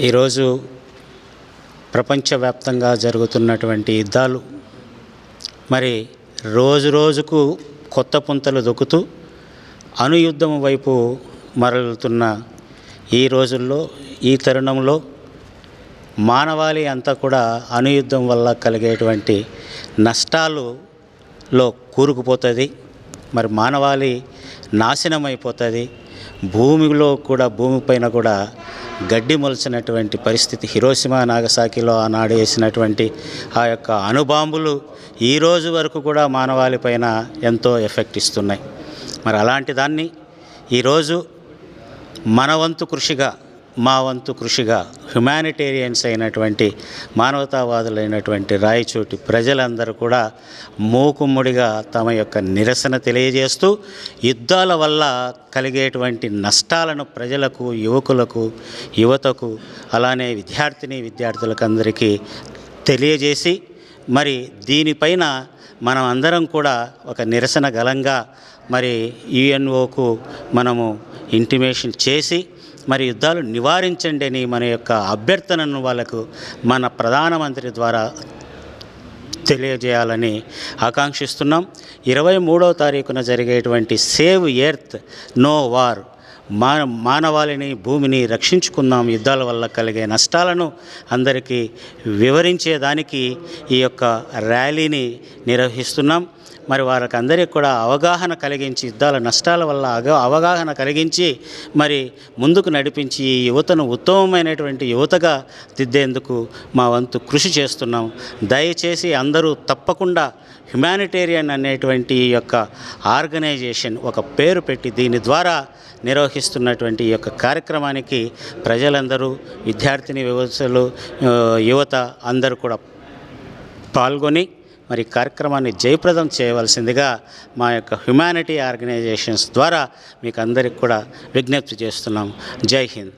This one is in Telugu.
ఈరోజు ప్రపంచవ్యాప్తంగా జరుగుతున్నటువంటి యుద్ధాలు మరి రోజు రోజుకు కొత్త పుంతలు దొక్కుతూ అనుయుద్ధం వైపు మరలుతున్న ఈ రోజుల్లో ఈ తరుణంలో మానవాళి అంతా కూడా అనుయుద్ధం వల్ల కలిగేటువంటి నష్టాలులో కూరుకుపోతుంది. మరి మానవాళి నాశనం అయిపోతుంది భూమిలో కూడా భూమిపైన కూడా గడ్డి మొలిచినటువంటి పరిస్థితి హిరోసిమా నాగసాకిలో ఆనాడు వేసినటువంటి ఆ యొక్క అణుబాంబులు ఈ రోజు వరకు కూడా మానవాళి పైన ఎంతో ఎఫెక్ట్ ఇస్తున్నాయి. మరి అలాంటి దాన్ని ఈరోజు మన వంతు కృషిగా మా వంతు కృషిగా హ్యుమానిటేరియన్స్ అయినటువంటి మానవతావాదులైనటువంటి రాయచోటి ప్రజలందరూ కూడా మూకుమ్ముడిగా తమ యొక్క నిరసన తెలియజేస్తూ యుద్ధాల వల్ల కలిగేటువంటి నష్టాలను ప్రజలకు యువకులకు యువతకు అలానే విద్యార్థిని విద్యార్థులకు అందరికీ తెలియజేసి మరి దీనిపైన మనం అందరం కూడా ఒక నిరసన గలంగా మరి యుఎన్ఓకు మనము ఇంటిమేషన్ చేసి మరి యుద్ధాలు నివారించండి అని మన యొక్క అభ్యర్థనను వాళ్ళకు మన ప్రధానమంత్రి ద్వారా తెలియజేయాలని ఆకాంక్షిస్తున్నాం. ఇరవై మూడవ తారీఖున జరిగేటువంటి సేవ్ ఎర్త్ నో వార్ మా మానవాళిని భూమిని రక్షించుకుందాం. యుద్ధాల వల్ల కలిగే నష్టాలను అందరికీ వివరించేదానికి ఈ యొక్క ర్యాలీని నిర్వహిస్తున్నాం. మరి వారికి అందరికీ కూడా అవగాహన కలిగించి యుద్ధాల నష్టాల వల్ల అగ అవగాహన కలిగించి మరి ముందుకు నడిపించి ఈ యువతను ఉత్తమమైనటువంటి యువతగా దిద్దేందుకు మా వంతు కృషి చేస్తున్నాం. దయచేసి అందరూ తప్పకుండా హ్యుమానిటేరియన్ అనేటువంటి ఈ యొక్క ఆర్గనైజేషన్ ఒక పేరు పెట్టి దీని ద్వారా నిర్వహిస్తున్నటువంటి ఈ యొక్క కార్యక్రమానికి ప్రజలందరూ విద్యార్థిని వ్యవస్థలు యువత అందరూ కూడా పాల్గొని మరి కార్యక్రమాన్ని జయప్రదం చేయవలసిందిగా మా యొక్క హ్యుమానిటీ ఆర్గనైజేషన్స్ ద్వారా మీకు అందరికి కూడా విజ్ఞప్తి చేస్తున్నాం. జై హింద్.